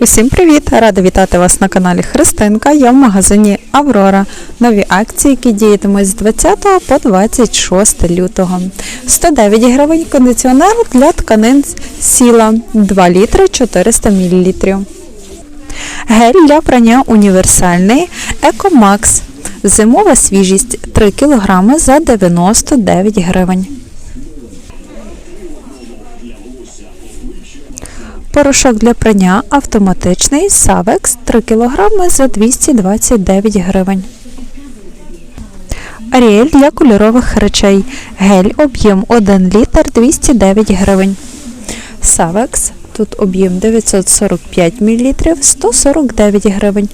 Усім привіт! Рада вітати вас на каналі Христинка. Я в магазині Аврора. Нові акції, які діятимуть з 20 по 26 лютого. 109 гривень кондиціонер для тканин сіла 2 літри 400 мл. Гель для прання універсальний Екомакс. Зимова свіжість 3 кг за 99 гривень. Порошок для прання автоматичний Savex 3 кг за 229 гривень. Аріель для кольорових речей. Гель об'єм 1 літр 209 гривень. Savex тут об'єм 945 мл 149 гривень.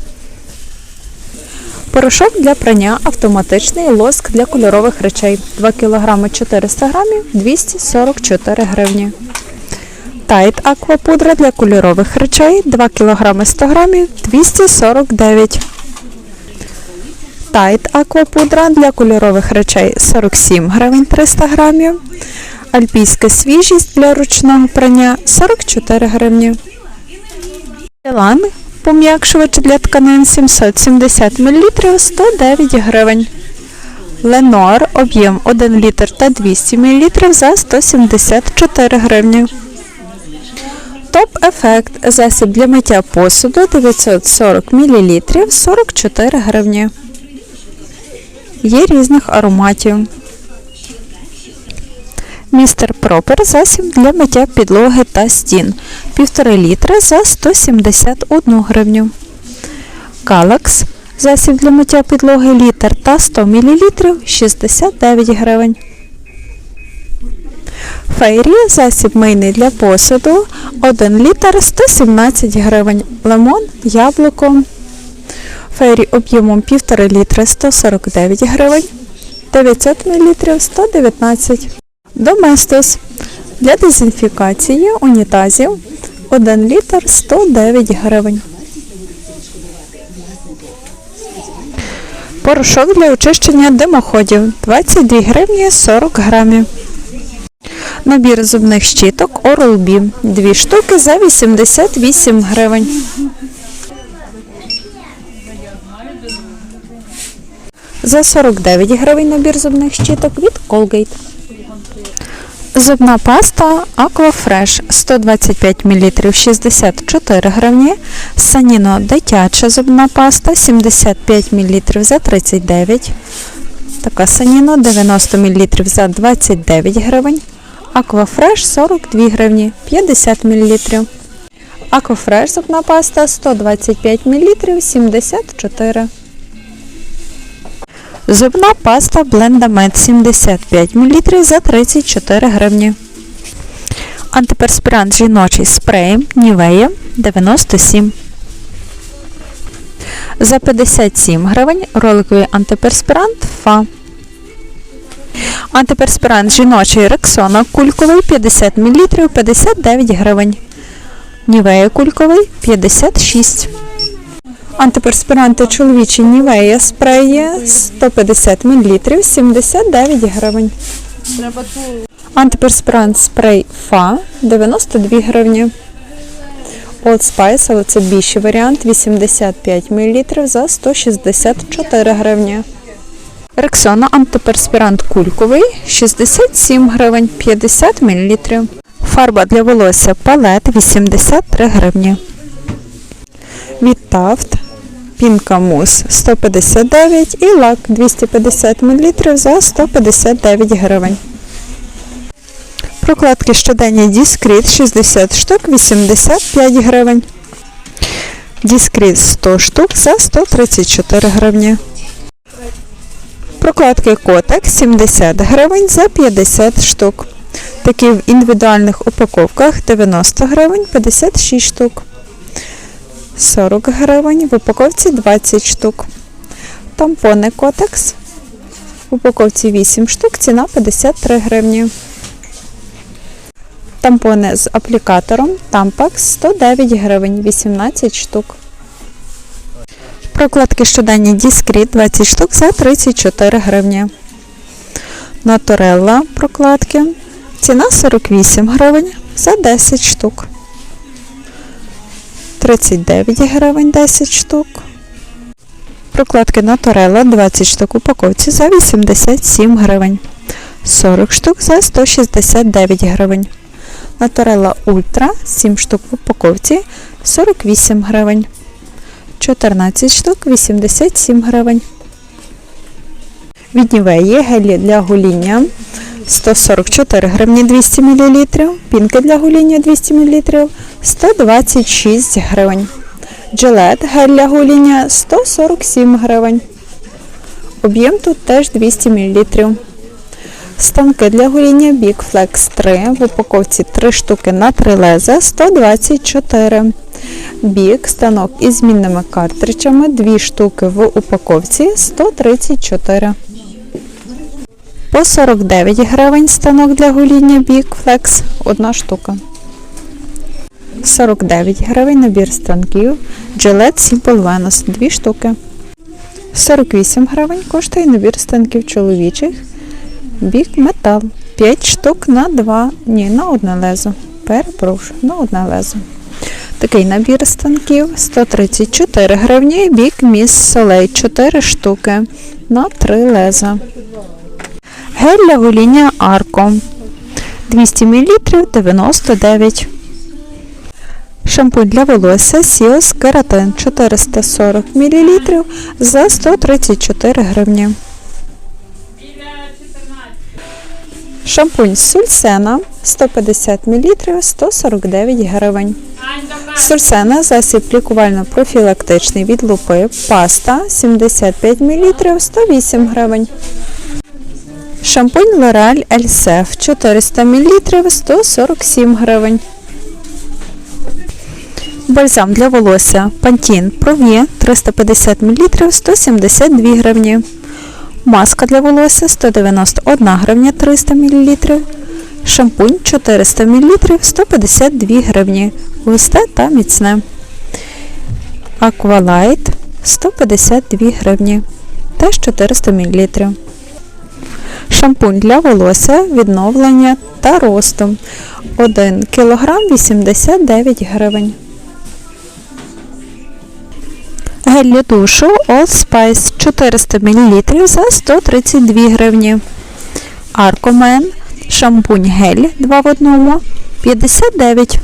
Порошок для прання автоматичний лоск для кольорових речей 2 кг 400 г 244 гривні. Тайт аквапудра для кольорових речей 2 кг 100 г 249. Тайт аквапудра для кольорових речей 47 гривень 300 грамів. Альпійська свіжість для ручного прання 44 гривні. Елан пом'якшувач для тканин 770 мл 109 гривень. Ленор об'єм 1 літр та 200 мл за 174 гривні. Топ ефект засіб для миття посуду 940 мл 44 гривні. Є різних ароматів. Містер Пропер засіб для миття підлоги та стін 1,5 літри за 171 гривню. Калакс засіб для миття підлоги літр та 100 мл 69 гривень. Фейрі засіб мийний для посуду 1 літр 117 гривень. Лимон, яблуко. Фейрі об'ємом 1,5 літра 149 гривень. 900 мл 119 Доместос для дезінфікації унітазів 1 літр 109 гривень. Порошок для очищення димоходів 22 гривні 40 грамів. Набір зубних щіток Oral-B. Дві штуки за 88 гривень. За 49 гривень набір зубних щіток від Colgate. Зубна паста Aquafresh 125 мл 64 гривні. Саніно дитяча зубна паста 75 мл за 39 Така саніно 90 мл за 29 гривень. Аквафреш 42 гривні 50 мл. Аквафреш зубна паста 125 мл 74. Зубна паста Блендамед 75 мл за 34 гривні. Антиперспірант жіночий спрей Нівея 97. За 57 гривень роликовий антиперспірант Фа. Антиперспірант жіночий Рексона кульковий 50 мл 59 гривень. Нівея кульковий 56. Антиперспіранти чоловічі Нівея спреї 150 мл 79 гривень. Антиперспірант спрей Фа 92 гривні. Old Spice, але це більший варіант 85 мл за 164 гривні. Рексона антиперспірант кульковий 67 гривень 50 мл. Фарба для волосся палет 83 гривні. Від Пінка Мус 159 і лак 250 мл за 159 гривень. Прокладки щоденні Діскріт 60 штук 85 гривень. Діскріт 100 штук за 134 гривні. Прокладки Котек 70 гривень за 50 штук. Такі в індивідуальних упаковках 90 гривень 56 штук. 40 гривень, в упаковці 20 штук. Тампони Котекс. В упаковці 8 штук, ціна 53 гривні. Тампони з аплікатором Tampax 109 гривень, 18 штук. Прокладки щоденні Discreet 20 штук за 34 гривні. Наторелла прокладки. Ціна 48 гривень за 10 штук. 39 гривень 10 штук. Прокладки Наторела 20 штук упаковці за 87 гривень. 40 штук за 169 гривень. Наторела Ультра 7 штук в упаковці 48 гривень. 14 штук 87 гривень. Від Нівеї гелі для гоління 144 гривні 200 мл, пінки для гоління 200 мл 126 гривень. Джилет гель для гоління 147 гривень. Об'єм тут теж 200 мл. Станки для гоління Big Flex 3 в упаковці 3 штуки на 3 леза 124. Бік станок із змінними картриджами 2 штуки в упаковці 134. По 49 гривень станок для гоління Big Flex 1 штука. 49 гривень набір станків Gillette Simple Venus 2 штуки. 48 гривень коштує набір станків чоловічих Big Metal 5 штук на 2, ні, на одне лезо. Перепрошую, на одне лезо. Такий набір станків 134 гривні, бік міс Soleil 4 штуки на 3 леза. Гель для гоління Арко 200 мл 99. Шампунь для волосся Сіос Кератин 440 мл за 134 гривні. Шампунь Сульсена 150 мл 149 гривень. Сульсена засіб лікувально-профілактичний від лупи. Паста 75 мл 108 гривень. Шампунь L'Oreal Elsef 400 мл 147 гривень. Бальзам для волосся Pantene Pro 350 мл 172 гривні. Маска для волосся 191 гривня 300 мл. Шампунь 400 мл 152 гривні. Густе та міцне. Аквалайт 152 гривні. Теж 400 мл. Шампунь для волосся, відновлення та росту 1 кг 89 гривень. Гель для душу Old Spice 400 мл за 132 гривні. Аркомен шампунь гель 2 в 1 59.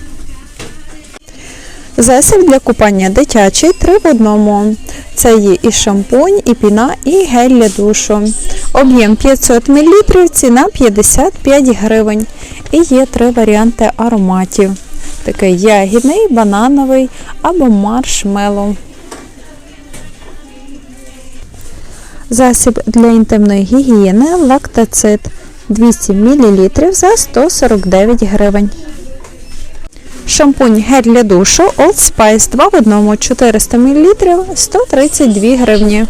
Засіб для купання дитячий 3 в 1. Це є і шампунь, і піна, і гель для душу. Об'єм 500 мл, ціна 55 гривень. І є три варіанти ароматів. Такий ягідний, банановий або маршмеллоу. Засіб для інтимної гігієни лактацит 200 мл за 149 гривень. Шампунь гель для душу Old Spice 2 в 1 400 мл 132 гривні.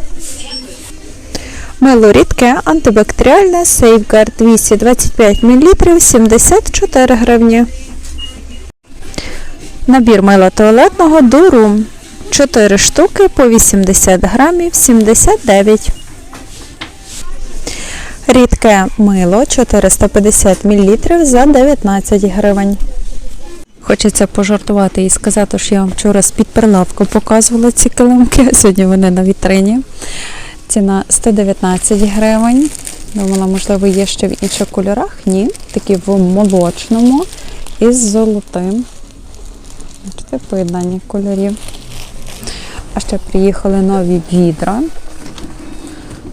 Мило рідке антибактеріальне Safeguard 225 мл 74 гривні. Набір мила туалетного Durum 4 штуки по 80 грамів 79 Рідке мило 450 мл за 19 гривень. Хочеться пожартувати і сказати, що я вам вчора з-під прилавку показувала ці килимки, сьогодні вони на вітрині. Ціна 119 гривень. Думала, можливо, є ще в інших кольорах. Ні, такі в молочному із золотим. Бачите, поєднання кольорів. А ще приїхали нові відра.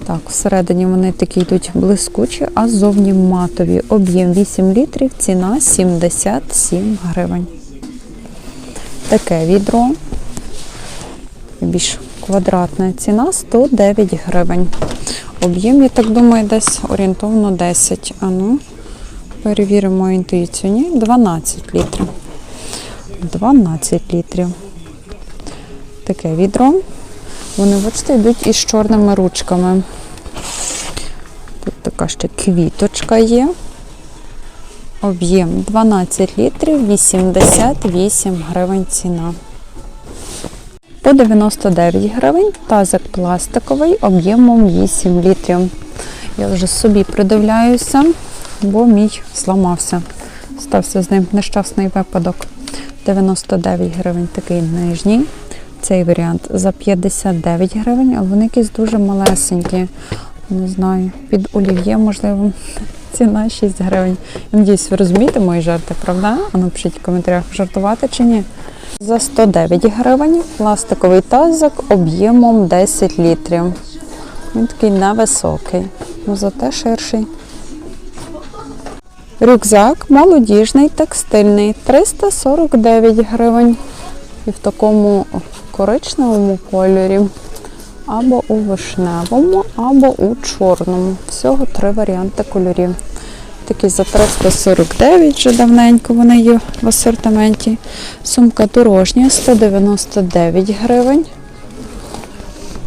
Так, всередині вони такі йдуть блискучі, а ззовні матові. Об'єм 8 літрів, ціна 77 гривень. Таке відро. Більш квадратна ціна 109 гривень. Об'єм, я так думаю, десь орієнтовно 10. А ну, перевіримо інтуїцію. Ні, 12 літрів. 12 літрів. Таке відро. Вони, бачите, йдуть із чорними ручками. Така ще квіточка є. Об'єм 12 літрів, 88 гривень ціна. По 99 гривень тазик пластиковий об'ємом 8 літрів. Я вже собі придивляюся, бо мій зламався. Стався з ним нещасний випадок. 99 гривень такий нижній. Цей варіант за 59 гривень, але вони якісь дуже малесенькі. Не знаю, під олів'є, можливо, ціна 6 гривень. Я надіюсь, ви розумієте мої жарти, правда? А напишіть в коментарях, жартувати чи ні. За 109 гривень пластиковий тазик об'ємом 10 літрів. Він такий невисокий, але зате ширший. Рюкзак молодіжний, текстильний 349 гривень. І в такому коричневому кольорі, або у вишневому, або у чорному. Всього три варіанти кольорів. Такі за 349 вже давненько вони є в асортименті. Сумка дорожня 199 гривень.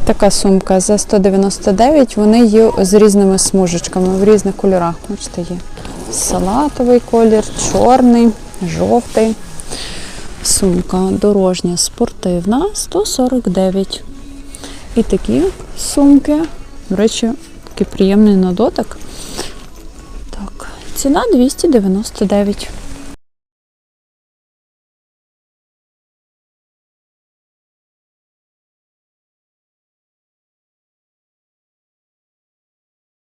Така сумка за 199, вони є з різними смужечками в різних кольорах. Бачите, є салатовий колір, чорний, жовтий. Сумка дорожня спортивна 149. І такі сумки, до речі, такий приємний на дотик. Так, ціна 299.